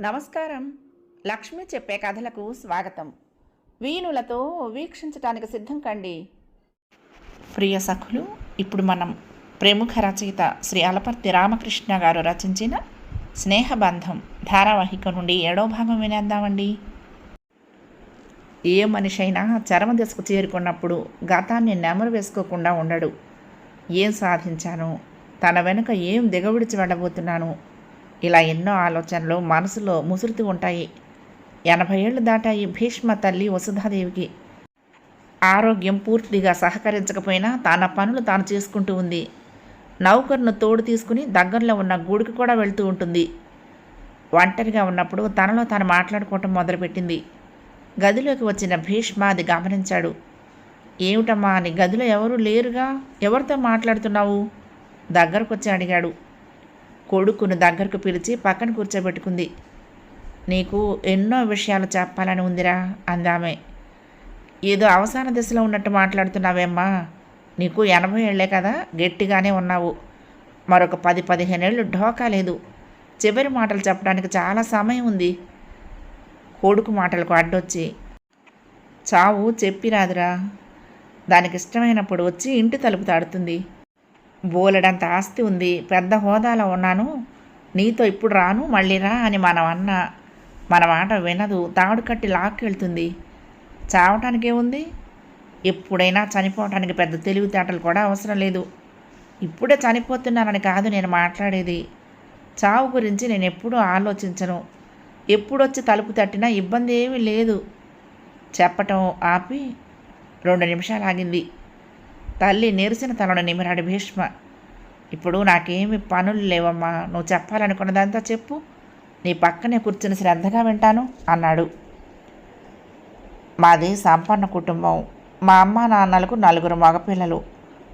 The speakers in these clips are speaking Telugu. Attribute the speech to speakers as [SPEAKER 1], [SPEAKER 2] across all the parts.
[SPEAKER 1] నమస్కారం. లక్ష్మి చెప్పే కథలకు స్వాగతం. వీణులతో వీక్షించటానికి సిద్ధం కండి. ప్రియ సఖులు ఇప్పుడు మనం ప్రముఖ రచయిత శ్రీ అలపర్తి రామకృష్ణ గారు రచించిన స్నేహబంధం ధారావాహిక నుండి ఏడో భాగం వినేద్దామండి. ఏ మనిషి అయినా చరమ దశకు చేరుకున్నప్పుడు గతాన్ని నెమరు వేసుకోకుండా ఉండడు. ఏం సాధించాను తన వెనుక ఏం దిగవిడిచి వెళ్ళబోతున్నాను? ఇలా ఎన్నో ఆలోచనలు మనసులో ముసురుతూ ఉంటాయి. ఎనభై ఏళ్ళు దాటాయి భీష్మ తల్లి వసుధాదేవికి. ఆరోగ్యం పూర్తిగా సహకరించకపోయినా తన పనులు తాను చేసుకుంటూ ఉంది. నౌకర్ను తోడు తీసుకుని దగ్గరలో ఉన్న గూడికి కూడా వెళ్తూ ఉంటుంది. ఒంటరిగా ఉన్నప్పుడు తనలో తాను మాట్లాడుకోవటం మొదలుపెట్టింది. గదిలోకి వచ్చిన భీష్మ అది గమనించాడు. ఏమిటమ్మా అని గదిలో ఎవరూ లేరుగా? ఎవరితో మాట్లాడుతున్నావు? దగ్గరకు వచ్చి అడిగాడు. కొడుకును దగ్గరకు పిలిచి పక్కన కూర్చోబెట్టుకుంది. నీకు ఎన్నో విషయాలు చెప్పాలని ఉందిరా అందామె. ఏదో అవసాన దశలో ఉన్నట్టు మాట్లాడుతున్నావేమ్మా. నీకు ఎనభై ఏళ్ళే కదా గట్టిగానే ఉన్నావు. మరొక పది పదిహేనేళ్ళు ఢోకా లేదు. చివరి మాటలు చెప్పడానికి చాలా సమయం ఉంది. కొడుకు మాటలకు అడ్డొచ్చి చావు చెప్పిరాదురా. దానికి ఇష్టమైనప్పుడు వచ్చి ఇంటి తలుపు తాడుతుంది. బోలెడంత ఆస్తి ఉంది పెద్ద హోదాలో ఉన్నాను నీతో ఇప్పుడు రాను మళ్ళీ రా అని మనం అన్న మన మాట వినదు. తాడు కట్టి లాక్కెళ్తుంది చావటానికే ఉంది ఎప్పుడైనా చనిపోవటానికి పెద్ద తెలివితేటలు కూడా అవసరం లేదు. ఇప్పుడే చనిపోతున్నానని కాదు నేను మాట్లాడేది. చావు గురించి నేను ఎప్పుడూ ఆలోచించను. ఎప్పుడొచ్చి తలుపు తట్టినా ఇబ్బంది ఏమీ లేదు. చెప్పటం ఆపి రెండు నిమిషాలు ఆగింది. తల్లి నెరిసిన తలను నిమిరాడు భీష్మ ఇప్పుడు నాకేమి పనులు లేవమ్మా. నువ్వు చెప్పాలనుకున్నదంతా చెప్పు. నీ పక్కనే కూర్చుని శ్రద్ధగా వింటాను అన్నాడు. మాది సంపన్న కుటుంబం. మా అమ్మ నాన్నలకు నలుగురు మగపిల్లలు.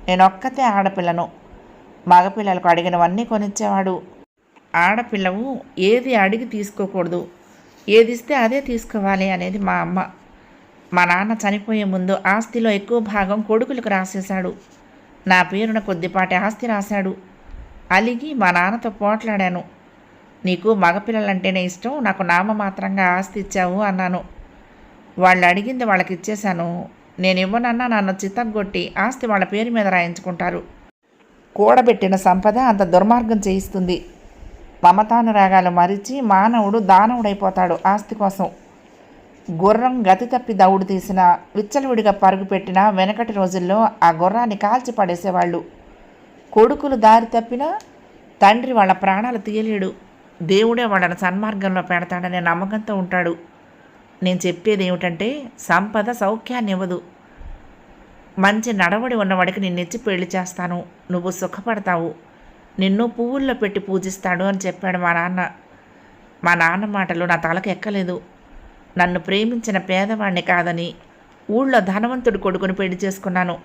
[SPEAKER 1] నేనొక్కతే ఆడపిల్లను. మగపిల్లలకు అడిగినవన్నీ కొనిచ్చేవాడు. ఆడపిల్లవు ఏది అడిగి తీసుకోకూడదు. ఏది ఇస్తే అదే తీసుకోవాలి అనేది మా అమ్మ మా నాన్న చనిపోయే ముందు ఆస్తిలో ఎక్కువ భాగం కొడుకులకు రాసేశాడు. నా పేరున కొద్దిపాటి ఆస్తి రాశాడు. అలిగి మా నాన్నతో పోట్లాడాను. నీకు మగపిల్లలంటేనే ఇష్టం నాకు నామమాత్రంగా ఆస్తి ఇచ్చావు అన్నాను. వాళ్ళు అడిగింది వాళ్ళకి ఇచ్చేశాను నేను ఇవ్వనన్నా నన్ను చిత్తగొట్టి ఆస్తి వాళ్ళ పేరు మీద రాయించుకుంటారు. కూడబెట్టిన సంపద అంత దుర్మార్గం చేయిస్తుంది. మమతానురాగాలు మరిచి మానవుడు దానవుడైపోతాడు ఆస్తి కోసం. గుర్రం గతి తప్పి దౌడు తీసిన విచ్చలవిడిగా పరుగుపెట్టిన వెనకటి రోజుల్లో ఆ గుర్రాన్ని కాల్చి పడేసేవాళ్ళు. కొడుకులు దారి తప్పినా తండ్రి వాళ్ళ ప్రాణాలు తీయలేడు. దేవుడే వాళ్ళని సన్మార్గంలో పెడతాడనే నమ్మకంతో ఉంటాడు. నేను చెప్పేది ఏమిటంటే సంపద సౌఖ్యాన్ని ఇవ్వదు మంచి నడవడి ఉన్నవాడికి నిన్నెచ్చి పెళ్ళి చేస్తాను. నువ్వు సుఖపడతావు. నిన్ను పువ్వుల్లో పెట్టి పూజిస్తాడు అని చెప్పాడు మా నాన్న. మా నాన్న మాటలు నా తలకు ఎక్కలేదు. నన్ను ప్రేమించిన పేదవాణ్ణి కాదని ఊళ్ళో ధనవంతుడి కొడుకుని పెళ్ళి చేసుకున్నాను.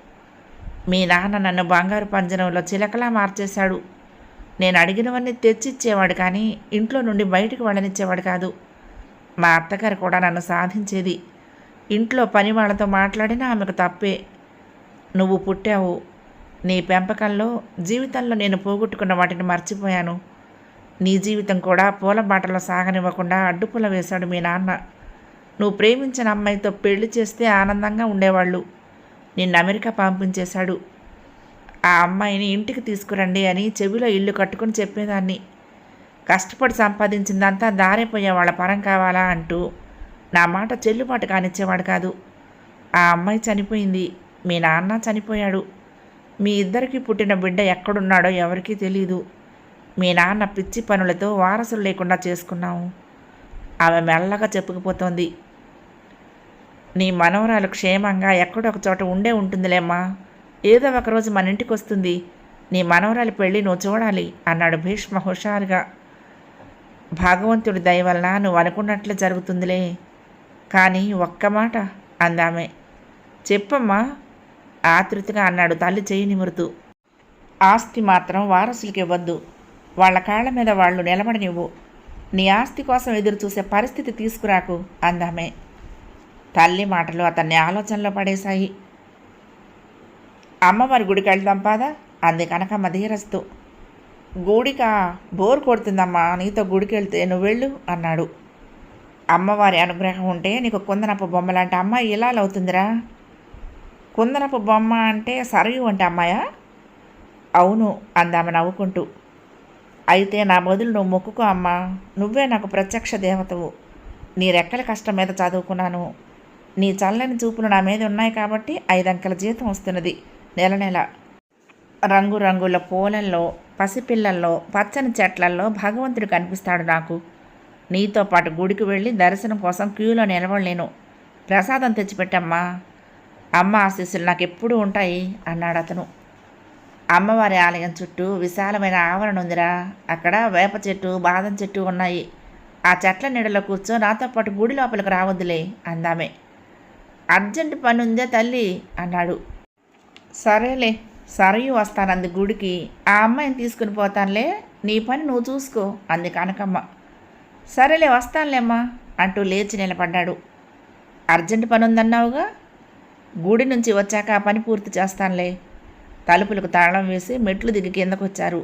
[SPEAKER 1] మీ నాన్న నన్ను బంగారు పంజరంలో చిలకలా మార్చేశాడు. నేను అడిగినవన్నీ తెచ్చిచ్చేవాడు కానీ ఇంట్లో నుండి బయటకు వెళ్ళనిచ్చేవాడు కాదు. మా అత్తగారు కూడా నన్ను సాధించేది. ఇంట్లో పని వాళ్ళతో మాట్లాడినా ఆమెకు తప్పే. నువ్వు పుట్టావు. నీ పెంపకంలో జీవితంలో నేను పోగొట్టుకున్న వాటిని మర్చిపోయాను. నీ జీవితం కూడా పూల బాటలో సాగనివ్వకుండా అడ్డుపుల వేశాడు మీ నాన్న. నువ్వు ప్రేమించిన అమ్మాయితో పెళ్ళి చేస్తే ఆనందంగా ఉండేవాళ్ళు. నిన్ను అమెరికా పంపించేశాడు. ఆ అమ్మాయిని ఇంటికి తీసుకురండి అని చెవిలో ఇల్లు కట్టుకొని చెప్పేదాన్ని. కష్టపడి సంపాదించిందంతా దారైపోయే వాళ్ళ పరం కావాలా అంటూ నా మాట చెల్లుబాటు కానిచ్చేవాడు కాదు. ఆ అమ్మాయి చనిపోయింది. మీ నాన్న చనిపోయాడు. మీ ఇద్దరికి పుట్టిన బిడ్డ ఎక్కడున్నాడో ఎవరికీ తెలియదు మీ నాన్న పిచ్చి పనులతో వారసులు లేకుండా చేసుకున్నాము ఆమె మెల్లగా చెప్పుకుపోతోంది. నీ మనవరాలు క్షేమంగా ఎక్కడొక చోట ఉండే ఉంటుందిలేమ్మా. ఏదో ఒకరోజు మన ఇంటికి వస్తుంది. నీ మనవరాలి పెళ్ళి నువ్వు చూడాలి అన్నాడు భీష్మ హుషారుగా. భగవంతుడి దయవల్న నువ్వు అనుకున్నట్లు జరుగుతుందిలే. కానీ ఒక్క మాట అందామె. చెప్పమ్మా ఆతృతగా అన్నాడు తల్లి చేయి నిమురుతూ. ఆస్తి మాత్రం వారసులకి ఇవ్వద్దు. వాళ్ళ కాళ్ళ మీద వాళ్ళు నిలబడనివ్వు. నీ ఆస్తి కోసం ఎదురు చూసే పరిస్థితి తీసుకురాకు అందామే. తల్లి మాటలు అతన్ని ఆలోచనలో పడేశాయి. అమ్మవారి గుడికి వెళ్దాం పాదా అంది కనకమ్మ ధీరస్తూ గూడికా? బోర్ కొడుతుందమ్మా నీతో గుడికి వెళ్తే నువ్వు వెళ్ళు అన్నాడు. అమ్మవారి అనుగ్రహం ఉంటే నీకు కుందనపు బొమ్మలాంటి అమ్మాయి ఇలా అవుతుందిరా. కుందనపు బొమ్మ అంటే సరయు అంటే అమ్మాయా? అవును అందామె నవ్వుకుంటూ. అయితే నా బదులు నువ్వు మొక్కుకో అమ్మా నువ్వే నాకు ప్రత్యక్ష దేవతవు. నీ రెక్కల కష్టం మీద చదువుకున్నాను. నీ చల్లని చూపులు నా మీద ఉన్నాయి కాబట్టి ఐదంకల జీతం వస్తున్నది. నెల నెల. రంగురంగుల పూలల్లో పసిపిల్లల్లో పచ్చని చెట్లల్లో భగవంతుడు కనిపిస్తాడు నాకు. నీతో పాటు గుడికి వెళ్ళి దర్శనం కోసం క్యూలో నిలబడలేను. ప్రసాదం తెచ్చిపెట్టమ్మా. అమ్మ ఆశీస్సులు నాకు ఎప్పుడూ ఉంటాయి అన్నాడు అతను. అమ్మవారి ఆలయం చుట్టూ విశాలమైన ఆవరణ ఉందిరా. అక్కడ వేప చెట్టు బాదం చెట్టు ఉన్నాయి. ఆ చెట్ల నీడలో కూర్చో నాతో పాటు గుడి లోపలికి రావద్దులే అందామే. అర్జెంట్ పని ఉందే తల్లి అన్నాడు. సరేలే సరయు వస్తానంది గుడికి. ఆ అమ్మాయిని తీసుకుని పోతానులే నీ పని నువ్వు చూసుకో అంది కనకమ్మ. సరేలే వస్తానులేమ్మా అంటూ లేచి నిలబడ్డాడు. అర్జెంట్ పని ఉందన్నావుగా గుడి నుంచి వచ్చాక ఆ పని పూర్తి చేస్తానులే తలుపులకు తాళం వేసి మెట్లు దిగి కిందకొచ్చారు.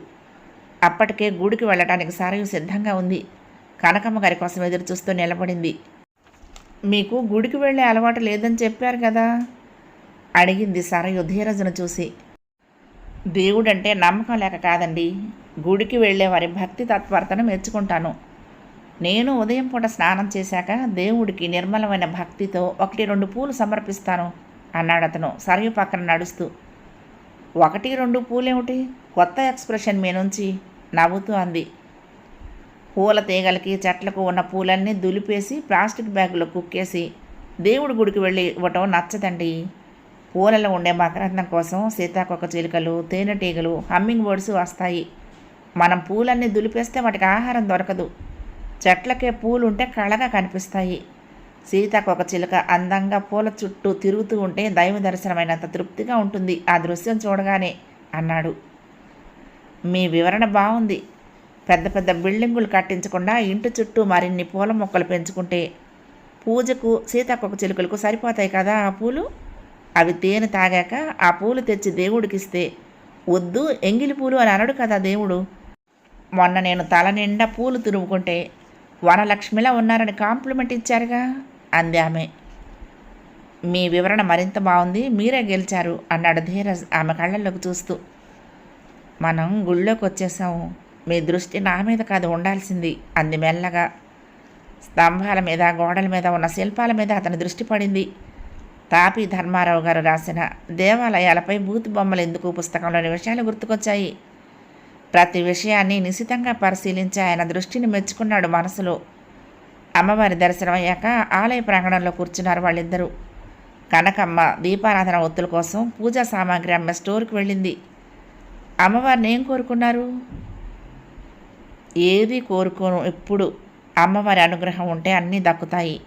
[SPEAKER 1] అప్పటికే గుడికి వెళ్ళటానికి సారయు సిద్ధంగా ఉంది. కనకమ్మ గారి కోసం ఎదురు చూస్తూ నిలబడింది. మీకు గుడికి వెళ్ళే అలవాటు లేదని చెప్పారు కదా? అడిగింది సరయు ధీరజను చూసి. దేవుడంటే నమ్మకం లేక కాదండి. గుడికి వెళ్ళే వారి భక్తి తత్పరతను మెచ్చుకుంటాను. నేను ఉదయం పూట స్నానం చేశాక దేవుడికి నిర్మలమైన భక్తితో ఒకటి రెండు పూలు సమర్పిస్తాను అన్నాడు అతను సరయు పక్కన నడుస్తూ. ఒకటి రెండు పూలేమిటి? కొత్త ఎక్స్ప్రెషన్ మీ నుంచి నవ్వుతూ అంది. పూల తీగలకి చెట్లకు ఉన్న పూలన్నీ దులిపేసి ప్లాస్టిక్ బ్యాగులో కుక్కేసి దేవుడి గుడికి వెళ్ళి ఇవ్వటం నచ్చదండి. పూలలో ఉండే మకరందం కోసం సీతాకొక చిలుకలు తేనెటీగలు హమ్మింగ్ బర్డ్స్ వస్తాయి. మనం పూలన్నీ దులిపేస్తే వాటికి ఆహారం దొరకదు. చెట్లకే పూలు ఉంటే కళగా కనిపిస్తాయి. సీతాకొక చిలుక అందంగా పూల చుట్టూ తిరుగుతూ ఉంటే దైవ దర్శనమైనంత తృప్తిగా ఉంటుంది. ఆ దృశ్యం చూడగానే అన్నాడు. మీ వివరణ బాగుంది. పెద్ద పెద్ద బిల్డింగులు కట్టించకుండా ఇంటి చుట్టూ మరిన్ని పూల మొక్కలు పెంచుకుంటే పూజకు సీతాకొక చిలుకలకు సరిపోతాయి కదా ఆ పూలు? అవి తేనె తాగాక ఆ పూలు తెచ్చి దేవుడికిస్తే వద్దు ఎంగిలి పూలు అని అనడు కదా దేవుడు. మొన్న నేను తల నిండా పూలు తురుముకుంటే వనలక్ష్మిలా ఉన్నారని కాంప్లిమెంట్ ఇచ్చారుగా అంది ఆమె. మీ వివరణ మరింత బాగుంది మీరే గెలిచారు అన్నాడు ధీరజ్ ఆమె కళ్ళల్లోకి చూస్తూ. మనం గుళ్ళోకి వచ్చేసాము మీ దృష్టి నా మీద కాదు ఉండాల్సింది. అంది మెల్లగా. స్తంభాల మీద గోడల మీద ఉన్న శిల్పాల మీద అతని దృష్టి పడింది. తాపి ధర్మారావు గారు రాసిన దేవాలయాలపై బూతు బొమ్మలు ఎందుకు పుస్తకంలోని విషయాలు గుర్తుకొచ్చాయి? ప్రతి విషయాన్ని నిశితంగా పరిశీలించి ఆయన దృష్టిని మెచ్చుకున్నాడు మనసులో. అమ్మవారి దర్శనం అయ్యాక ఆలయ ప్రాంగణంలో కూర్చున్నారు వాళ్ళిద్దరూ. కనకమ్మ దీపారాధన ఒత్తుల కోసం పూజా సామాగ్రి అమ్మే స్టోర్కి వెళ్ళింది. అమ్మవారిని ఏం కోరుకున్నారు? ఏది కోరుకోను ఎప్పుడు అమ్మవారి అనుగ్రహం ఉంటే అన్నీ దక్కుతాయి.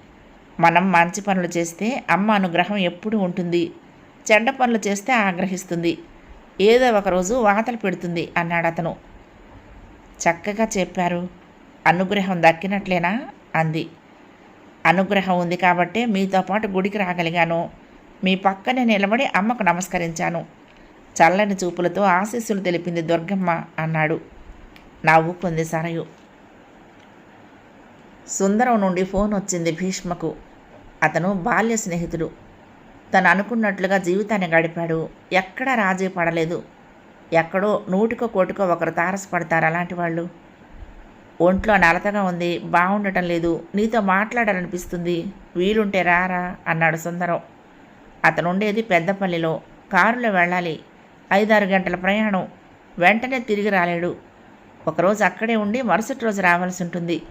[SPEAKER 1] మనం మంచి పనులు చేస్తే అమ్మ అనుగ్రహం ఎప్పుడు ఉంటుంది. చెడ్డ పనులు చేస్తే ఆగ్రహిస్తుంది. ఏదో ఒకరోజు వాతలు పెడుతుంది అన్నాడు అతను. చక్కగా చెప్పారు. అనుగ్రహం దక్కినట్లేనా? అంది. అనుగ్రహం ఉంది కాబట్టే మీతో పాటు గుడికి రాగలిగాను. మీ పక్కనే నిలబడి అమ్మకు నమస్కరించాను. చల్లని చూపులతో ఆశీస్సులు తెలిపింది దుర్గమ్మ అన్నాడు. నవ్వుకుంది సరయు. సుందరం నుండి ఫోన్ వచ్చింది భీష్మకు. అతను బాల్య స్నేహితుడు. తను అనుకున్నట్లుగా జీవితాన్ని గడిపాడు. ఎక్కడా రాజీ పడలేదు. ఎక్కడో నూటికో కోటికో ఒకరు తారసపడతారు అలాంటి వాళ్ళు. ఒంట్లో నలతగా ఉంది. బాగుండటం లేదు. నీతో మాట్లాడాలనిపిస్తుంది. వీలుంటే రారా అన్నాడు సుందరం. అతను ఉండేది పెద్దపల్లిలో. కారులో వెళ్ళాలి. ఐదారు గంటల ప్రయాణం. వెంటనే తిరిగి రాలేడు. ఒకరోజు అక్కడే ఉండి మరుసటి రోజు రావాల్సి ఉంటుంది.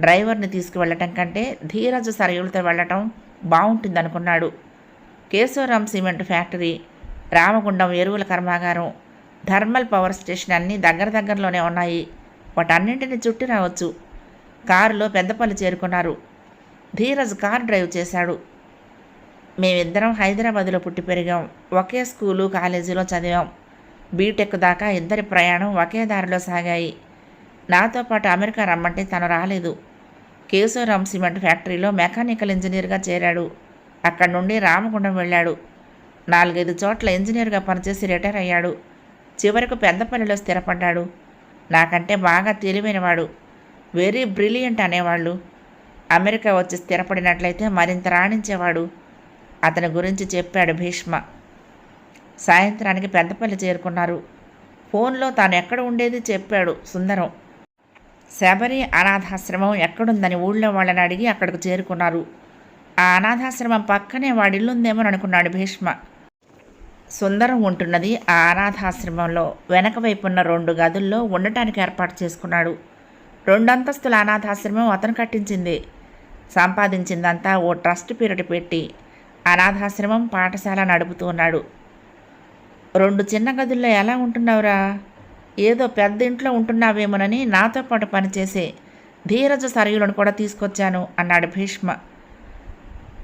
[SPEAKER 1] డ్రైవర్ని తీసుకువెళ్ళటం కంటే ధీరజు సరయులతో వెళ్ళటం బాగుంటుంది అనుకున్నాడు. కేశవరాం సిమెంట్ ఫ్యాక్టరీ రామగుండం ఎరువుల కర్మాగారం థర్మల్ పవర్ స్టేషన్ అన్నీ దగ్గర దగ్గరలోనే ఉన్నాయి. వాటన్నింటిని చుట్టి రావచ్చు. కారులో పెద్దపల్లి చేరుకున్నారు. ధీరజ్ కార్ డ్రైవ్ చేశాడు. మేమిద్దరం హైదరాబాద్లో పుట్టి పెరిగాం. ఒకే స్కూలు కాలేజీలో చదివాం. బీటెక్ దాకా ఇద్దరి ప్రయాణం ఒకే దారిలో సాగాయి. నాతో పాటు అమెరికా రమ్మంటే తను రాలేదు. కేశవరామ్ సిమెంట్ ఫ్యాక్టరీలో మెకానికల్ ఇంజనీర్గా చేరాడు. అక్కడి నుండి రామగుండం వెళ్ళాడు. నాలుగైదు చోట్ల ఇంజనీర్గా పనిచేసి రిటైర్ అయ్యాడు. చివరకు పెద్దపల్లిలో స్థిరపడ్డాడు. నాకంటే బాగా తెలివైనవాడు. వెరీ బ్రిలియంట్ అనేవాళ్ళు. అమెరికా వచ్చి స్థిరపడినట్లయితే మరింత రాణించేవాడు. అతని గురించి చెప్పాడు భీష్మ. సాయంత్రానికి పెద్దపల్లి చేరుకున్నారు. ఫోన్లో తాను ఎక్కడ ఉండేది చెప్పాడు సుందరం. శబరి అనాథాశ్రమం ఎక్కడుందని ఊళ్ళో వాళ్ళని అడిగి అక్కడికి చేరుకున్నారు. ఆ అనాథాశ్రమం పక్కనే వాడిల్లుందేమో అనుకున్నాడు భీష్మ. సుందరం ఉంటున్నది ఆ అనాథాశ్రమంలో. వెనక వైపున్న రెండు గదుల్లో ఉండటానికి ఏర్పాటు చేసుకున్నాడు. రెండు అంతస్తుల అనాథాశ్రమం అతను కట్టించింది. సంపాదించిందంతా ఓ ట్రస్ట్ పీరియడ్ పెట్టి అనాథాశ్రమం పాఠశాల నడుపుతూ ఉన్నాడు. రెండు చిన్న గదుల్లో ఎలా ఉంటున్నావురా? ఏదో పెద్ద ఇంట్లో ఉంటున్నావేమోనని నాతో పాటు పనిచేసే ధీరజ సరయులను కూడా తీసుకొచ్చాను అన్నాడు భీష్మ.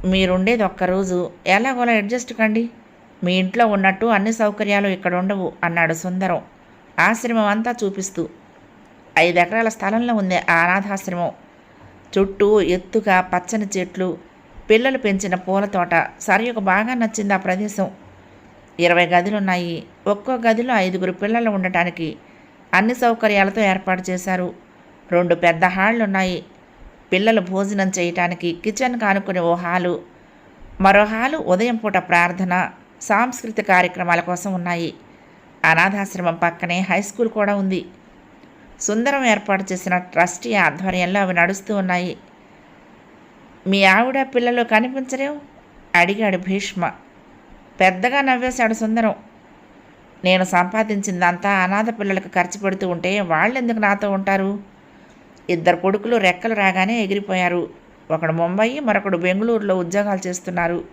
[SPEAKER 1] మీరుండేది ఒక్కరోజు ఎలాగోలా అడ్జస్ట్ కండి. మీ ఇంట్లో ఉన్నట్టు అన్ని సౌకర్యాలు ఇక్కడ ఉండవు అన్నాడు సుందరం. ఆశ్రమం అంతా చూపిస్తూ. ఐదు ఎకరాల స్థలంలో ఉంది ఆ అనాథాశ్రమం. చుట్టూ ఎత్తుగా పచ్చని చెట్లు పిల్లలు పెంచిన పూల తోట. సరయుకు బాగా నచ్చింది ఆ ప్రదేశం. ఇరవై గదులున్నాయి. ఒక్కో గదిలో ఐదుగురు పిల్లలు ఉండటానికి అన్ని సౌకర్యాలతో ఏర్పాటు చేశారు. రెండు పెద్ద హాళ్ళు ఉన్నాయి పిల్లలు భోజనం చేయటానికి కిచెన్ కానుకునే ఓ హాలు మరో హాలు ఉదయం పూట ప్రార్థన సాంస్కృతిక కార్యక్రమాల కోసం ఉన్నాయి. అనాథాశ్రమం పక్కనే హై స్కూల్ కూడా ఉంది. సుందరం ఏర్పాటు చేసిన ట్రస్టీ ఆధ్వర్యంలో అవి నడుస్తూ ఉన్నాయి. మీ ఆవిడ పిల్లలు కనిపించలేవు? అడిగాడు భీష్మ. పెద్దగా నవ్వేశాడు సుందరం. నేను సంపాదించిందంతా అనాథ పిల్లలకు ఖర్చు పెడుతూ ఉంటే వాళ్ళెందుకు నాతో ఉంటారు? ఇద్దరు కొడుకులు రెక్కలు రాగానే ఎగిరిపోయారు. ఒకడు ముంబయి మరొకడు బెంగళూరులో ఉద్యోగాలు చేస్తున్నారు.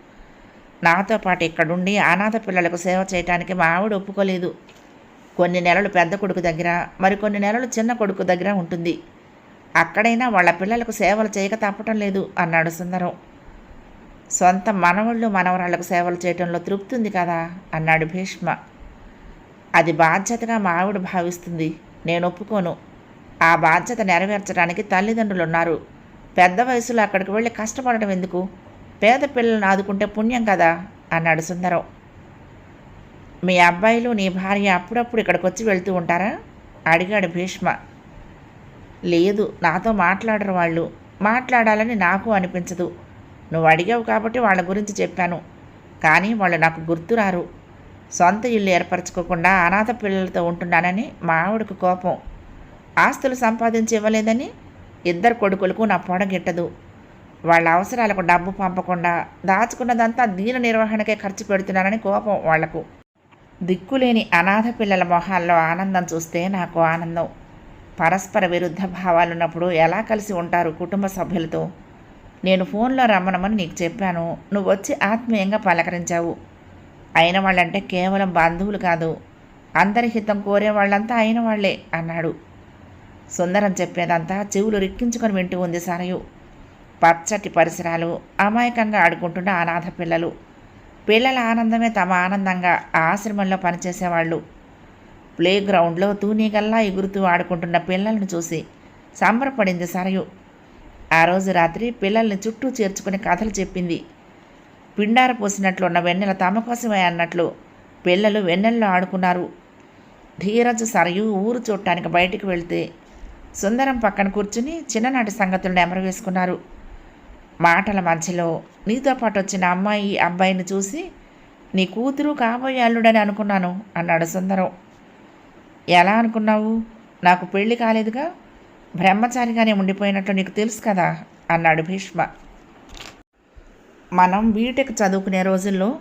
[SPEAKER 1] నాతో పాటు ఇక్కడుండి అనాథ పిల్లలకు సేవ చేయటానికి మా ఆవిడ ఒప్పుకోలేదు. కొన్ని నెలలు పెద్ద కొడుకు దగ్గర మరికొన్ని నెలలు చిన్న కొడుకు దగ్గర ఉంటుంది. అక్కడైనా వాళ్ళ పిల్లలకు సేవలు చేయక తప్పటం లేదు అన్నాడు సుందరం. సొంత మనవళ్ళు మనవరాళ్ళకు సేవలు చేయటంలో తృప్తి ఉంది కదా? అన్నాడు భీష్మ. అది బాధ్యతగా మా ఆవిడ భావిస్తుంది. నేను ఒప్పుకోను. ఆ బాధ్యత నెరవేర్చడానికి తల్లిదండ్రులు ఉన్నారు. పెద్ద వయసులో అక్కడికి వెళ్ళి కష్టపడటం ఎందుకు? పేద పిల్లలను ఆదుకుంటే పుణ్యం కదా? అన్నాడు సుందరం. మీ అబ్బాయిలు నీ భార్య అప్పుడప్పుడు ఇక్కడికి వచ్చి వెళ్తూ ఉంటారా? అడిగాడు భీష్మ. లేదు నాతో మాట్లాడరు వాళ్ళు. మాట్లాడాలని నాకు అనిపించదు. నువ్వు అడిగావు కాబట్టి వాళ్ళ గురించి చెప్పాను. కానీ వాళ్ళు నాకు గుర్తురారు సొంత ఇల్లు ఏర్పరచుకోకుండా అనాథ పిల్లలతో ఉంటున్నానని మా ఆవిడకు కోపం. ఆస్తులు సంపాదించి ఇవ్వలేదని ఇద్దరు కొడుకులకు నా పొడగిట్టదు వాళ్ళ అవసరాలకు డబ్బు పంపకుండా దాచుకున్నదంతా దీన నిర్వహణకే ఖర్చు పెడుతున్నానని కోపం వాళ్ళకు. దిక్కులేని అనాథ పిల్లల మొహాల్లో ఆనందం చూస్తే నాకు ఆనందం. పరస్పర విరుద్ధ భావాలున్నప్పుడు ఎలా కలిసి ఉంటారు కుటుంబ సభ్యులతో? నేను ఫోన్లో రమ్మనమని నీకు చెప్పాను. నువ్వు వచ్చి ఆత్మీయంగా పలకరించావు. అయిన వాళ్ళంటే కేవలం బంధువులు కాదు. అందరి హితం కోరే వాళ్ళంతా అయిన వాళ్ళే అన్నాడు. సుందరం చెప్పేదంతా చెవులు రిక్కించుకొని వింటూ ఉంది సరయు. పచ్చటి పరిసరాలు అమాయకంగా ఆడుకుంటున్న అనాథ పిల్లలు. పిల్లల ఆనందమే తమ ఆనందంగా ఆ ఆశ్రమంలో పనిచేసేవాళ్ళు. ప్లే గ్రౌండ్లో తూనీగల్లా ఎగురుతూ ఆడుకుంటున్న పిల్లలను చూసి సంబరపడింది సరయు. ఆ రోజు రాత్రి పిల్లల్ని చుట్టూ చేర్చుకుని కథలు చెప్పింది. పిండార పోసినట్లున్న వెన్నెల తమ కోసమే అన్నట్లు పిల్లలు వెన్నెల్లో ఆడుకున్నారు. ధీరజు సరయు ఊరు చూడటానికి బయటికి వెళ్తే సుందరం పక్కన కూర్చుని చిన్ననాటి సంగతులను ఎమరవేసుకున్నారు. మాటల మధ్యలో నీతో పాటు వచ్చిన అమ్మాయి అబ్బాయిని చూసి నీ కూతురు కాబోయే అల్లుడని అనుకున్నాను అన్నాడు సుందరం. ఎలా అనుకున్నావు? నాకు పెళ్ళి కాలేదుగా? బ్రహ్మచారిగానే ఉండిపోయినట్లు నీకు తెలుసు కదా? అన్నాడు భీష్మ. మనం బీటెక్ చదువుకునే రోజుల్లో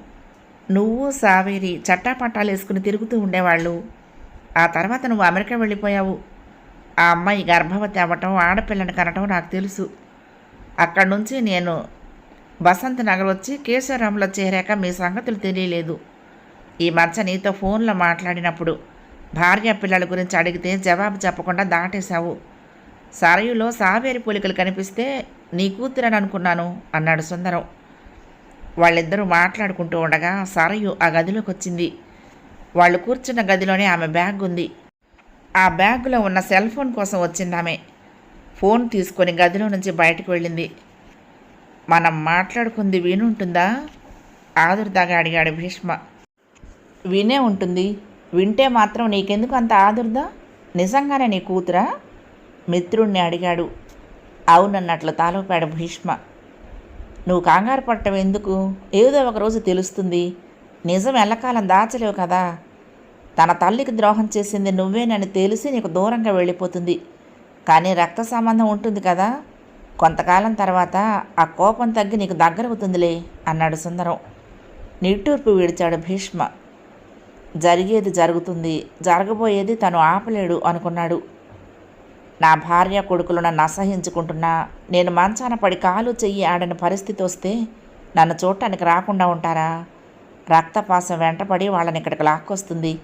[SPEAKER 1] నువ్వు సావేరి చట్టాపట్టాలు వేసుకుని తిరుగుతూ ఉండేవాళ్ళు. ఆ తర్వాత నువ్వు అమెరికా వెళ్ళిపోయావు. ఆ అమ్మాయి గర్భవతి అవ్వటం ఆడపిల్లని కనటం నాకు తెలుసు. అక్కడి నుంచి నేను బసంత్ నగర్ వచ్చి కేశవరంలో చేరాక మీ సంగతులు తెలియలేదు. ఈ మధ్య నీతో ఫోన్లో మాట్లాడినప్పుడు భార్య పిల్లల గురించి అడిగితే జవాబు చెప్పకుండా దాటేశావు. సరయులో సావేరి పోలికలు కనిపిస్తే నీ కూతురని అనుకున్నాను అన్నాడు సుందరం. వాళ్ళిద్దరూ మాట్లాడుకుంటూ ఉండగా సరయు ఆ గదిలోకి వచ్చింది. వాళ్ళు కూర్చున్న గదిలోనే ఆమె బ్యాగ్ ఉంది. ఆ బ్యాగులో ఉన్న సెల్ ఫోన్ కోసం వచ్చింది ఆమె. ఫోన్ తీసుకొని గదిలో నుంచి బయటకు వెళ్ళింది. మనం మాట్లాడుకుంది వినుంటుందా ఆదుర్దాగా అడిగాడు భీష్మ. వినే ఉంటుంది. వింటే మాత్రం నీకెందుకు అంత ఆదుర్దా? నిజంగానే నీ కూతురా? మిత్రుణ్ణి అడిగాడు. అవునన్నట్లు తాలూపాడు భీష్మ. నువ్వు కంగారు పట్టం ఎందుకు? ఏదో ఒక రోజు తెలుస్తుంది. నిజం ఎల్లకాలం దాచలేవు కదా. తన తల్లికి ద్రోహం చేసింది నువ్వేనని తెలిసి నీకు దూరంగా వెళ్ళిపోతుంది. కానీ రక్త సంబంధం ఉంటుంది కదా. కొంతకాలం తర్వాత ఆ కోపం తగ్గి నీకు దగ్గరవుతుందిలే అన్నాడు సుందరం. నిట్టూర్పు విడిచాడు భీష్మ. జరిగేది జరుగుతుంది. జరగబోయేది తను ఆపలేడు అనుకున్నాడు. నా భార్య కొడుకులు నన్ను అసహించుకుంటున్నా నేను మంచాన పడి కాలు చెయ్యి ఆడని పరిస్థితి వస్తే నన్ను చూడటానికి రాకుండా ఉంటారా? రక్తపాసం వెంటపడి వాళ్ళని ఇక్కడికి లాక్కొస్తుంది.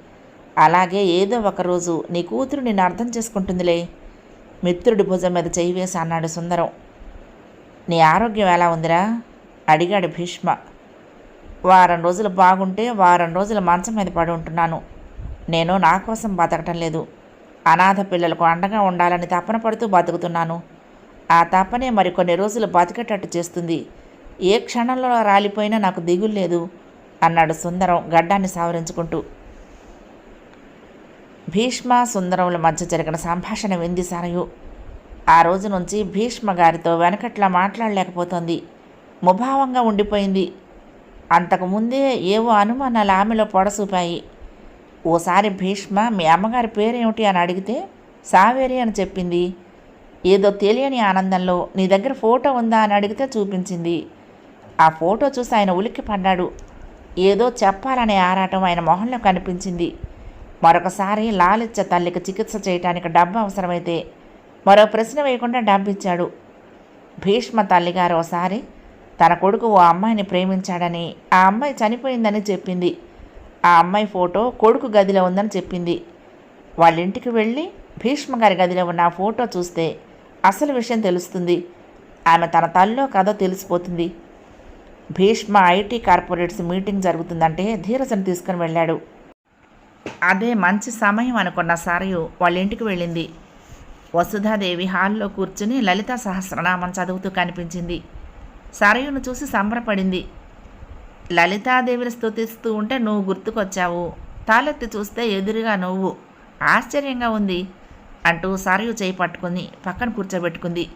[SPEAKER 1] అలాగే ఏదో ఒక రోజు నీ కూతురు నిన్ను అర్థం చేసుకుంటుందిలే. మిత్రుడి భుజం మీద చేయి వేసి అన్నాడు సుందరం. నీ ఆరోగ్యం ఎలా ఉందిరా? అడిగాడు భీష్మ. వారం రోజులు బాగుంటే వారం రోజులు మంచం మీద పడి ఉంటున్నాను. నేను నా కోసం బతకటం లేదు. అనాథ పిల్లలకు అండగా ఉండాలని తపన పడుతూ బతుకుతున్నాను. ఆ తపనే మరికొన్ని రోజులు బతికేటట్టు చేస్తుంది. ఏ క్షణంలో రాలిపోయినా నాకు దిగులు లేదు అన్నాడు సుందరం గడ్డాన్ని సవరించుకుంటూ. భీష్మ సుందరముల మధ్య జరిగిన సంభాషణ వింది సారయు. ఆ రోజు నుంచి భీష్మ గారితో వెనకట్లా మాట్లాడలేకపోతోంది. ముభావంగా ఉండిపోయింది. అంతకుముందే ఏవో అనుమానాలు ఆమెలో పొడసూపాయి. ఓసారి భీష్మ మీ అమ్మగారి పేరేమిటి? అని అడిగితే సావేరి అని చెప్పింది. ఏదో తెలియని ఆనందంలో నీ దగ్గర ఫోటో ఉందా? అని అడిగితే చూపించింది. ఆ ఫోటో చూసి ఆయన ఉలిక్కి పడ్డాడు. ఏదో చెప్పాలనే ఆరాటం ఆయన మొహంలో కనిపించింది. మరొకసారి లాలిచ్చ తల్లికి చికిత్స చేయటానికి డబ్బు అవసరమైతే మరో ప్రశ్న వేయకుండా డబ్బు ఇచ్చాడు భీష్మ తల్లిగారు ఒకసారి తన కొడుకు ఓ అమ్మాయిని ప్రేమించాడని ఆ అమ్మాయి చనిపోయిందని చెప్పింది. ఆ అమ్మాయి ఫోటో కొడుకు గదిలో ఉందని చెప్పింది. వాళ్ళ ఇంటికి వెళ్ళి భీష్మ గారి గదిలో ఉన్న ఆ ఫోటో చూస్తే అసలు విషయం తెలుస్తుంది. ఆమె తన తల్లో కథ తెలిసిపోతుంది. భీష్మ ఐటీ కార్పొరేట్స్ మీటింగ్ జరుగుతుందంటే ధీరజను తీసుకుని వెళ్ళాడు. అదే మంచి సమయం అనుకున్న సారయు వాళ్ళ ఇంటికి వెళ్ళింది. వసుధాదేవి హాల్లో కూర్చుని లలిత సహస్రనామం చదువుతూ కనిపించింది. సరయును చూసి సంబరపడింది. లలితాదేవిని స్థుతిస్తూ ఉంటే నువ్వు గుర్తుకొచ్చావు. తాలెత్తి చూస్తే ఎదురుగా నువ్వు. ఆశ్చర్యంగా ఉంది అంటూ సరయు చేయి పట్టుకుని పక్కన కూర్చోబెట్టుకుంది.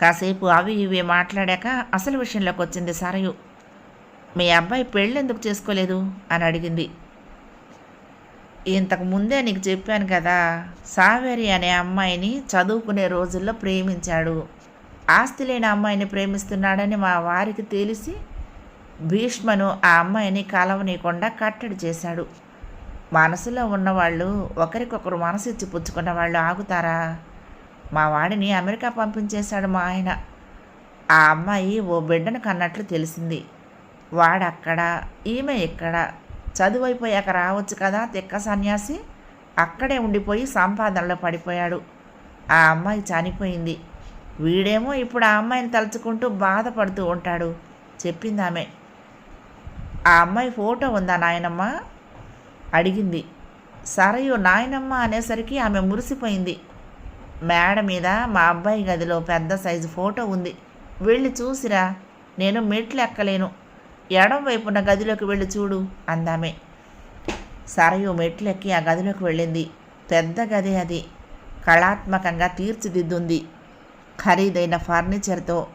[SPEAKER 1] కాసేపు అవి ఇవి మాట్లాడాక అసలు విషయంలోకి వచ్చింది సరయు మీ అబ్బాయి పెళ్ళెందుకు చేసుకోలేదు? అని అడిగింది. ఇంతకు ముందే నీకు చెప్పాను కదా సావేరి అనే అమ్మాయిని చదువుకునే రోజుల్లో ప్రేమించాడు. ఆస్తి లేని అమ్మాయిని ప్రేమిస్తున్నాడని మా వారికి తెలిసి భీష్మను ఆ అమ్మాయిని కలవనీయకుండా కట్టడి చేశాడు. మనసులో ఉన్నవాళ్ళు ఒకరికొకరు మనసు ఇచ్చి పుచ్చుకున్న వాళ్ళు ఆగుతారా? మా వాడిని అమెరికా పంపించేశాడు మా ఆయన. ఆ అమ్మాయి ఓ బిడ్డను కన్నట్లు తెలిసింది. వాడక్కడ ఈమె ఇక్కడ. చదువు అయిపోయాక రావచ్చు కదా తిక్క సన్యాసి? అక్కడే ఉండిపోయి సంపాదనలో పడిపోయాడు. ఆ అమ్మాయి చనిపోయింది. వీడేమో ఇప్పుడు ఆ అమ్మాయిని తలుచుకుంటూ బాధపడుతూ ఉంటాడు చెప్పింది ఆమె ఆ అమ్మాయి ఫోటో ఉందా నాయనమ్మ? అడిగింది. సరయు నాయనమ్మ అనేసరికి ఆమె మురిసిపోయింది. మేడ మీద మా అబ్బాయి గదిలో పెద్ద సైజు ఫోటో ఉంది. వెళ్ళి చూసిరా నేను మెట్లు ఎక్కలేను. ఎడం వైపున గదిలోకి వెళ్ళి చూడు అందామే. సరయు మెట్లెక్కి ఆ గదిలోకి వెళ్ళింది. పెద్ద గది అది. కళాత్మకంగా తీర్చిదిద్దుంది. ఖరీదైన ఫర్నిచర్తో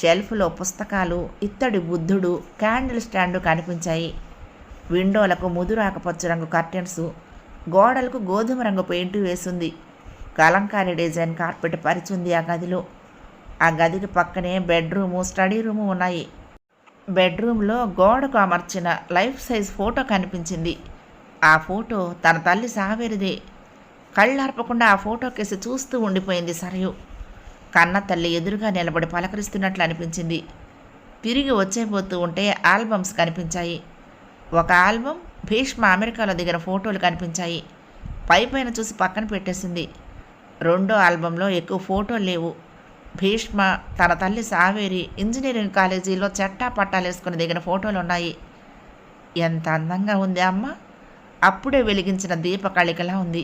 [SPEAKER 1] షెల్ఫ్లో పుస్తకాలు ఇత్తడి బుద్ధుడు క్యాండిల్ స్టాండు కనిపించాయి. విండోలకు ముదురు ఆకుపచ్చ రంగు కర్టెన్స్ గోడలకు గోధుమ రంగు పెయింట్ వేసింది. కలంకారీ డిజైన్ కార్పెట్ పరిచింది ఆ గదిలో. ఆ గదికి పక్కనే బెడ్రూము స్టడీ రూము ఉన్నాయి. బెడ్రూమ్లో గోడకు అమర్చిన లైఫ్ సైజ్ ఫోటో కనిపించింది. ఆ ఫోటో తన తల్లి సావేరిదే. కళ్ళార్పకుండా ఆ ఫోటో కేసి చూస్తూ ఉండిపోయింది సరయు. కన్న తల్లి ఎదురుగా నిలబడి పలకరిస్తున్నట్లు అనిపించింది. తిరిగి వచ్చేపోతూ ఉంటే ఆల్బమ్స్ కనిపించాయి. ఒక ఆల్బమ్ భీష్మ అమెరికాలో దిగిన ఫోటోలు కనిపించాయి. పై పైన చూసి పక్కన పెట్టేసింది. రెండో ఆల్బంలో ఎక్కువ ఫోటోలు లేవు. భీష్మ తన తల్లి సావేరి ఇంజనీరింగ్ కాలేజీలో చెట్టా పట్టాలేసుకుని దిగిన ఫోటోలు ఉన్నాయి. ఎంత అందంగా ఉంది అమ్మ! అప్పుడే వెలిగించిన దీపకళికలా ఉంది.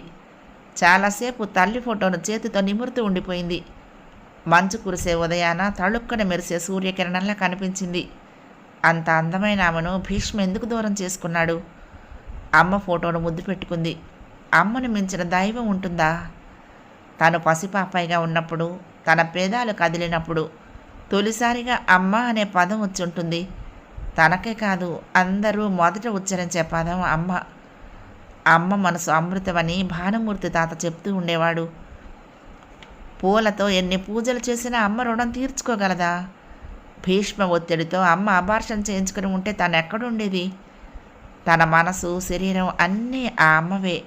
[SPEAKER 1] చాలాసేపు తల్లి ఫోటోను చేతితో నిమురుతూ ఉండిపోయింది. మంచు కురిసే ఉదయాన తళుక్కన మెరిసే సూర్యకిరణంలా కనిపించింది. అంత అందమైన ఆమెను భీష్మ ఎందుకు దూరం చేసుకున్నాడు? అమ్మ ఫోటోను ముద్దు పెట్టుకుంది. అమ్మను మించిన దైవం ఉంటుందా? తను పసిపాపాయిగా ఉన్నప్పుడు తన పేదాలు కదిలినప్పుడు తొలిసారిగా అమ్మ అనే పదం వచ్చి ఉంటుంది. తనకే కాదు అందరూ మొదట ఉచ్చరించే పదం అమ్మ. అమ్మ మనసు అమృతమని భానుమూర్తి తాత చెప్తూ ఉండేవాడు. పూలతో ఎన్ని పూజలు చేసినా అమ్మ రుణం తీర్చుకోగలదా? భీష్మ ఒత్తిడితో అమ్మ అబార్షన్ చేయించుకుని ఉంటే తను ఎక్కడుండేది తన మనసు శరీరం అన్నీ ఆ అమ్మవే.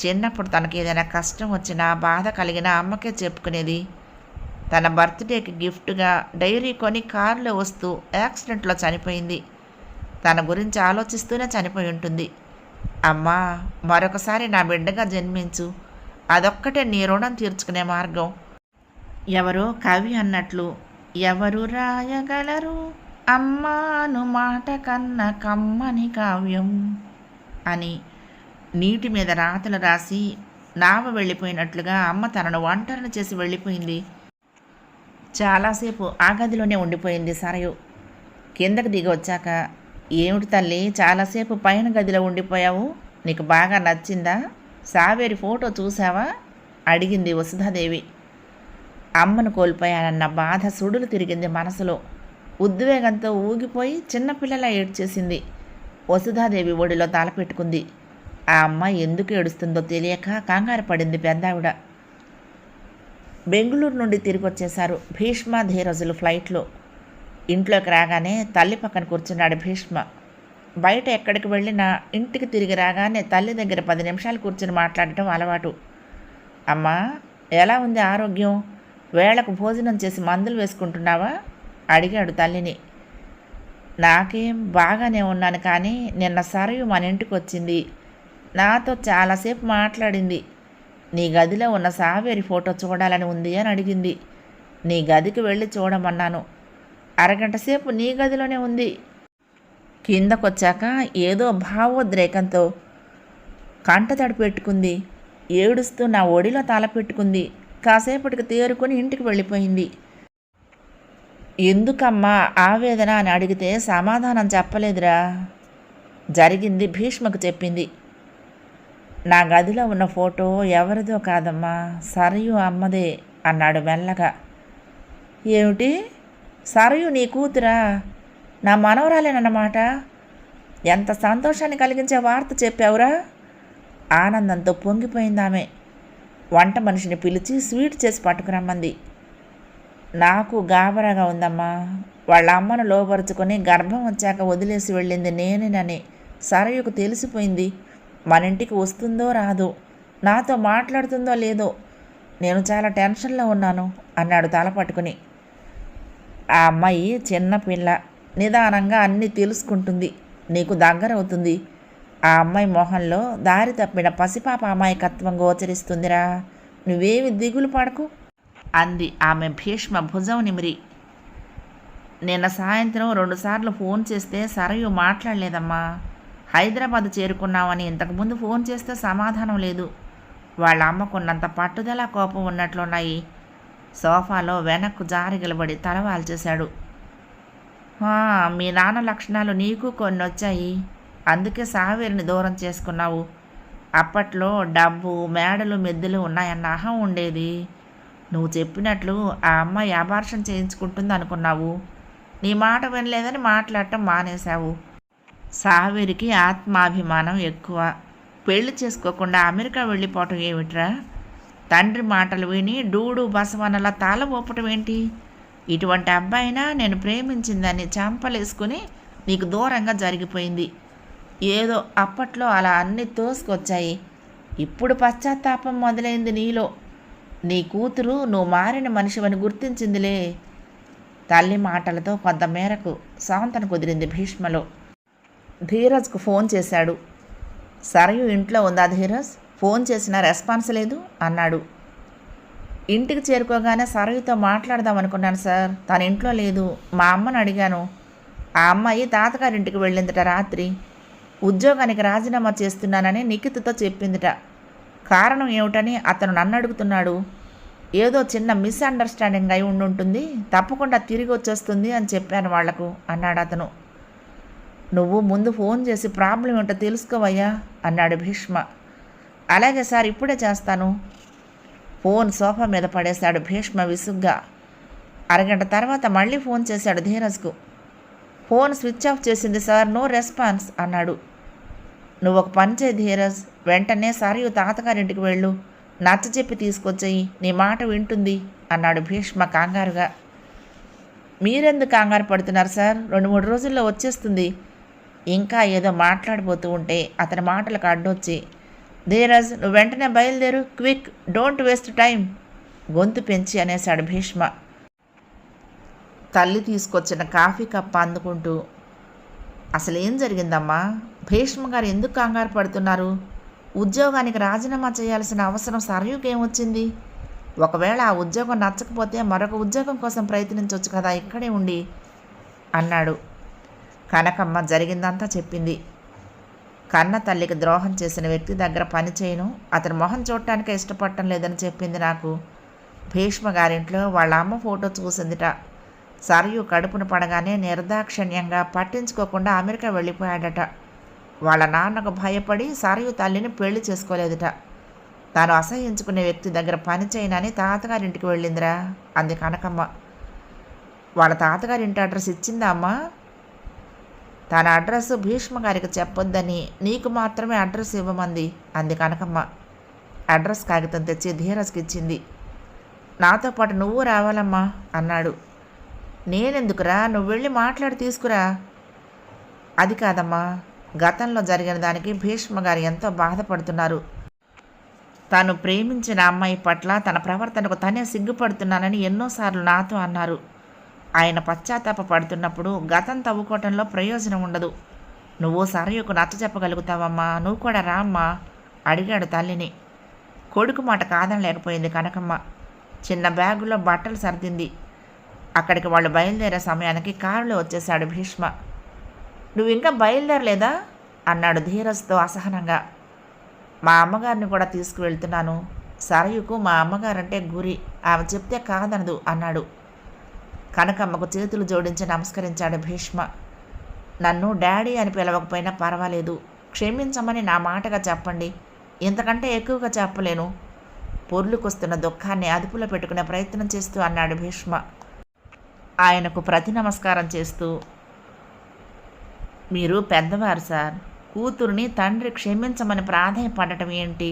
[SPEAKER 1] చిన్నప్పుడు తనకి ఏదైనా కష్టం వచ్చినా బాధ కలిగినా అమ్మకే చెప్పుకునేది. తన బర్త్డేకి గిఫ్ట్గా డైరీ కొని కారులో వస్తూ యాక్సిడెంట్లో చనిపోయింది. తన గురించి ఆలోచిస్తూనే చనిపోయి ఉంటుంది. అమ్మా మరొకసారి నా బిడ్డగా జన్మించు. అదొక్కటే నీ రుణం తీర్చుకునే మార్గం. ఎవరో కవి అన్నట్లు ఎవరు రాయగలరు? అమ్మాను మాట కన్న కమ్మని కావ్యం అని నీటి మీద రాతలు రాసి నావ వెళ్ళిపోయినట్లుగా అమ్మ తనను ఒంటరిని చేసి వెళ్ళిపోయింది. చాలాసేపు ఆ గదిలోనే ఉండిపోయింది సరయు కిందకి దిగి వచ్చాక ఏమిటి తల్లి చాలాసేపు పైన గదిలో ఉండిపోయావు? నీకు బాగా నచ్చిందా? సావేరి ఫోటో చూసావా అడిగింది వసుధాదేవి. అమ్మను కోల్పోయానన్న బాధ సుడులు తిరిగింది మనసులో. ఉద్వేగంతో ఊగిపోయి చిన్నపిల్లల ఏడ్చేసింది. వసుధాదేవి ఒడిలో తలపెట్టుకుంది ఆ అమ్మాయి ఎందుకు ఏడుస్తుందో తెలియక కంగారు పడింది పెద్దావిడ. బెంగళూరు నుండి తిరిగి వచ్చేశారు భీష్మ ధీరజులు ఫ్లైట్లో. ఇంట్లోకి రాగానే తల్లి పక్కన కూర్చున్నాడు భీష్మ. బయట ఎక్కడికి వెళ్ళినా ఇంటికి తిరిగి రాగానే తల్లి దగ్గర పది నిమిషాలు కూర్చుని మాట్లాడటం అలవాటు. అమ్మా ఎలా ఉంది ఆరోగ్యం? వేళకు భోజనం చేసి మందులు వేసుకుంటున్నావా? అడిగాడు తల్లిని. నాకేం బాగానే ఉన్నాను కానీ నిన్న సరయు మన ఇంటికి వచ్చింది. నాతో చాలాసేపు మాట్లాడింది. నీ గదిలో ఉన్న సావేరి ఫోటో చూడాలని ఉంది అని అడిగింది. నీ గదికి వెళ్ళి చూడమన్నాను. అరగంట సేపు నీ గదిలోనే ఉంది. కిందకొచ్చాక ఏదో భావోద్రేకంతో కంటతడి పెట్టుకుంది. ఏడుస్తూ నా ఒడిలో తల పెట్టుకుంది. కాసేపటికి తేరుకొని ఇంటికి వెళ్ళిపోయింది. ఎందుకమ్మా ఆవేదన అని అడిగితే సమాధానం చెప్పలేదురా. జరిగింది భీష్మకు చెప్పింది. నా గదిలో ఉన్న ఫోటో ఎవరిదో కాదమ్మా సరయు అమ్మదే అన్నాడు మెల్లగా. ఏమిటి? సరయు నీ కూతురా? నా మనవరాలేనన్నమాట. ఎంత సంతోషాన్ని కలిగించే వార్త చెప్పావురా? ఆనందంతో పొంగిపోయింది ఆమె వంట మనిషిని పిలిచి స్వీట్ చేసి పట్టుకురమ్మంది. నాకు గాబరాగా ఉందమ్మా. వాళ్ళ అమ్మను లోపరుచుకొని గర్భం వచ్చాక వదిలేసి వెళ్ళింది నేనేనని సరయుకు తెలిసిపోయింది. మన ఇంటికి వస్తుందో రాదో నాతో మాట్లాడుతుందో లేదో నేను చాలా టెన్షన్లో ఉన్నాను అన్నాడు తల పట్టుకుని. ఆ అమ్మాయి చిన్న పిల్ల. నిదానంగా అన్నీ తెలుసుకుంటుంది. నీకు దగ్గరవుతుంది. ఆ అమ్మాయి మొహంలో దారి తప్పిన పసిపాప అమాయకత్వం గోచరిస్తుందిరా. నువ్వేమి దిగులు పడకు. అంది ఆమె భీష్మ భుజం నిమిరి. నిన్న సాయంత్రం రెండుసార్లు ఫోన్ చేస్తే సరయు మాట్లాడలేదమ్మా. హైదరాబాద్ చేరుకున్నామని ఇంతకుముందు ఫోన్ చేస్తే సమాధానం లేదు. వాళ్ళ అమ్మకున్నంత పట్టుదల కోపం ఉన్నట్లున్నాయి. సోఫాలో వెనక్కు జారి గలబడి తలవాల్చేశాడు. చేశాడు మీ నాన్న లక్షణాలు నీకు కొన్ని వచ్చాయి అందుకే సావేరిని దూరం చేసుకున్నావు. అప్పట్లో డబ్బు మేడలు మెద్దులు ఉన్నాయన్న అహం ఉండేది. నువ్వు చెప్పినట్లు ఆ అమ్మాయి అబార్షన్ చేయించుకుంటుంది అనుకున్నావు నీ మాట వినలేదని మాట్లాడటం మానేశావు. సావేరికి ఆత్మాభిమానం ఎక్కువ. పెళ్ళి చేసుకోకుండా అమెరికా వెళ్ళిపోవటం ఏమిట్రా? తండ్రి మాటలు విని డూడు బసవనలా తాళం ఊపటం ఏంటి? ఇటువంటి అబ్బాయినా నేను ప్రేమించిందని చంపలేసుకుని నీకు దూరంగా జరిగిపోయింది. ఏదో అప్పట్లో అలా అన్ని తోసుకొచ్చాయి. ఇప్పుడు పశ్చాత్తాపం మొదలైంది నీలో. నీ కూతురు నువ్వు మారిన మనిషివని గుర్తించిందిలే. తల్లి మాటలతో కొంత మేరకు సాంతన కుదిరింది భీష్మలో. ధీరజ్కు ఫోన్ చేశాడు. సరయు ఇంట్లో ఉందా ధీరజ్? ఫోన్ చేసినా రెస్పాన్స్ లేదు అన్నాడు. ఇంటికి చేరుకోగానే సరయుతో మాట్లాడదాం అనుకున్నాను సార్. తన ఇంట్లో లేదు. మా అమ్మను అడిగాను. ఆ అమ్మాయి తాతగారింటికి వెళ్ళిందిట రాత్రి. ఉద్యోగానికి రాజీనామా చేస్తున్నానని నిఖిత్తో చెప్పిందిట. కారణం ఏమిటని అతను నన్ను అడుగుతున్నాడు. ఏదో చిన్న మిస్అండర్స్టాండింగ్ అయి ఉండుంటుంది. తప్పకుండా తిరిగి వచ్చేస్తుంది అని చెప్పాను వాళ్ళకు అన్నాడు అతను. నువ్వు ముందు ఫోన్ చేసి ప్రాబ్లం ఏంటో తెలుసుకోవయ్యా అన్నాడు భీష్మ. అలాగే సార్ ఇప్పుడే చేస్తాను. ఫోన్ సోఫా మీద పడేశాడు భీష్మ విసుగ్గా. అరగంట తర్వాత మళ్ళీ ఫోన్ చేశాడు ధీరజ్కు. ఫోన్ స్విచ్ ఆఫ్ చేసింది సార్ నో రెస్పాన్స్ అన్నాడు. నువ్వు ఒక పని చేయి ధీరజ్ వెంటనే సరియు తాతగారింటికి వెళ్ళు. నచ్చ చెప్పి తీసుకొచ్చేయి నీ మాట వింటుంది అన్నాడు భీష్మ కంగారుగా. మీరెందుకు కంగారు పడుతున్నారు సార్? రెండు మూడు రోజుల్లో వచ్చేస్తుంది. ఇంకా ఏదో మాట్లాడిపోతూ ఉంటే అతని మాటలకు అడ్డొచ్చి ధీరజ్ నువ్వు వెంటనే బయలుదేరు. క్విక్ డోంట్ వేస్ట్ టైం గొంతు పెంచి అనేశాడు భీష్మ. తల్లి తీసుకొచ్చిన కాఫీ కప్ప అందుకుంటూ అసలు ఏం జరిగిందమ్మా? భీష్మ గారు ఎందుకు కంగారు పడుతున్నారు? ఉద్యోగానికి రాజీనామా చేయాల్సిన అవసరం సరయుకేమొచ్చింది ఒకవేళ ఆ ఉద్యోగం నచ్చకపోతే మరొక ఉద్యోగం కోసం ప్రయత్నించవచ్చు కదా ఇక్కడే ఉండి అన్నాడు. కనకమ్మ జరిగిందంతా చెప్పింది. కన్న తల్లికి ద్రోహం చేసిన వ్యక్తి దగ్గర పని చేయను. అతని మొహం చూడటానికే ఇష్టపడటం లేదని చెప్పింది నాకు. భీష్మ గారింట్లో వాళ్ళ అమ్మ ఫోటో చూసిందిట. సరయు కడుపున పడగానే నిర్దాక్షిణ్యంగా పట్టించుకోకుండా అమెరికా వెళ్ళిపోయాడట. వాళ్ళ నాన్నకు భయపడి సరయు తల్లిని పెళ్ళి చేసుకోలేదుట. తాను అసహించుకునే వ్యక్తి దగ్గర పని చేయనని తాతగారింటికి వెళ్ళిందిరా అంది కనకమ్మ. వాళ్ళ తాతగారింటి అడ్రస్ ఇచ్చిందా అమ్మా? తన అడ్రస్ భీష్మ గారికి చెప్పొద్దని నీకు మాత్రమే అడ్రస్ ఇవ్వమంది. అంది కనకమ్మ. అడ్రస్ కాగితం తెచ్చి ధీరజ్కి ఇచ్చింది. నాతో పాటు నువ్వు రావాలమ్మా అన్నాడు. నేనెందుకురా? నువ్వు వెళ్ళి మాట్లాడి తీసుకురా. అది కాదమ్మా. గతంలో జరిగిన దానికి భీష్మ గారు ఎంతో బాధపడుతున్నారు. తాను ప్రేమించిన అమ్మాయి పట్ల తన ప్రవర్తనకు తనే సిగ్గుపడుతున్నానని ఎన్నోసార్లు నాతో అన్నారు. ఆయన పశ్చాత్తాప పడుతున్నప్పుడు గతం తవ్వుకోవటంలో ప్రయోజనం ఉండదు. నువ్వు సరయుకు నచ్చ చెప్పగలుగుతావమ్మా. నువ్వు కూడా రా అమ్మా అడిగాడు తల్లిని. కొడుకు మాట కాదనలేకపోయింది కనకమ్మ. చిన్న బ్యాగులో బట్టలు సర్దింది. అక్కడికి వాళ్ళు బయలుదేరే సమయానికి కారులో వచ్చేశాడు భీష్మ. నువ్వు ఇంకా బయలుదేరలేదా? అన్నాడు ధీరజ్తో అసహనంగా. మా అమ్మగారిని కూడా తీసుకువెళ్తున్నాను. సరయుకు మా అమ్మగారంటే గురి. ఆమె చెప్తే కాదనదు అన్నాడు. కనకమ్మకు చేతులు జోడించి నమస్కరించాడు భీష్మ. నన్ను డాడీ అని పిలవకపోయినా పర్వాలేదు. క్షమించమని నా మాటగా చెప్పండి. ఇంతకంటే ఎక్కువగా చెప్పలేను. పొర్లుకొస్తున్న దుఃఖాన్ని అదుపులో పెట్టుకునే ప్రయత్నం చేస్తూ అన్నాడు భీష్మ. ఆయనకు ప్రతి నమస్కారం చేస్తూ మీరు పెద్దవారు సార్. కూతుర్ని తండ్రి క్షమించమని ప్రాధాయపడటం ఏంటి?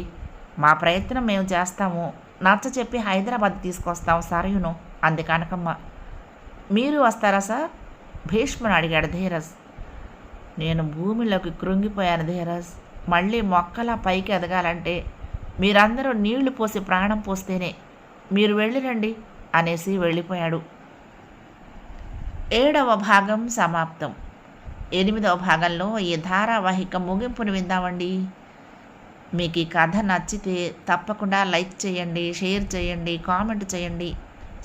[SPEAKER 1] మా ప్రయత్నం మేము చేస్తాము. నచ్చ చెప్పి హైదరాబాద్ తీసుకొస్తాం సరయును అంది కనకమ్మ. మీరు వస్తారా సార్? భీష్ముని అడిగాడు ధీరజ్. నేను భూమిలోకి కృంగిపోయాను ధీరజ్. మళ్ళీ మొక్కలా పైకి ఎదగాలంటే మీరందరూ నీళ్ళు పోసి ప్రాణం పోస్తేనే మీరు వెళ్ళిరండి అనేసి వెళ్ళిపోయాడు. ఏడవ భాగం సమాప్తం. ఎనిమిదవ భాగంలో ఈ ధారావాహిక ముగింపును విందామండి. మీకు ఈ కథ నచ్చితే తప్పకుండా లైక్ చేయండి షేర్ చేయండి కామెంట్ చేయండి.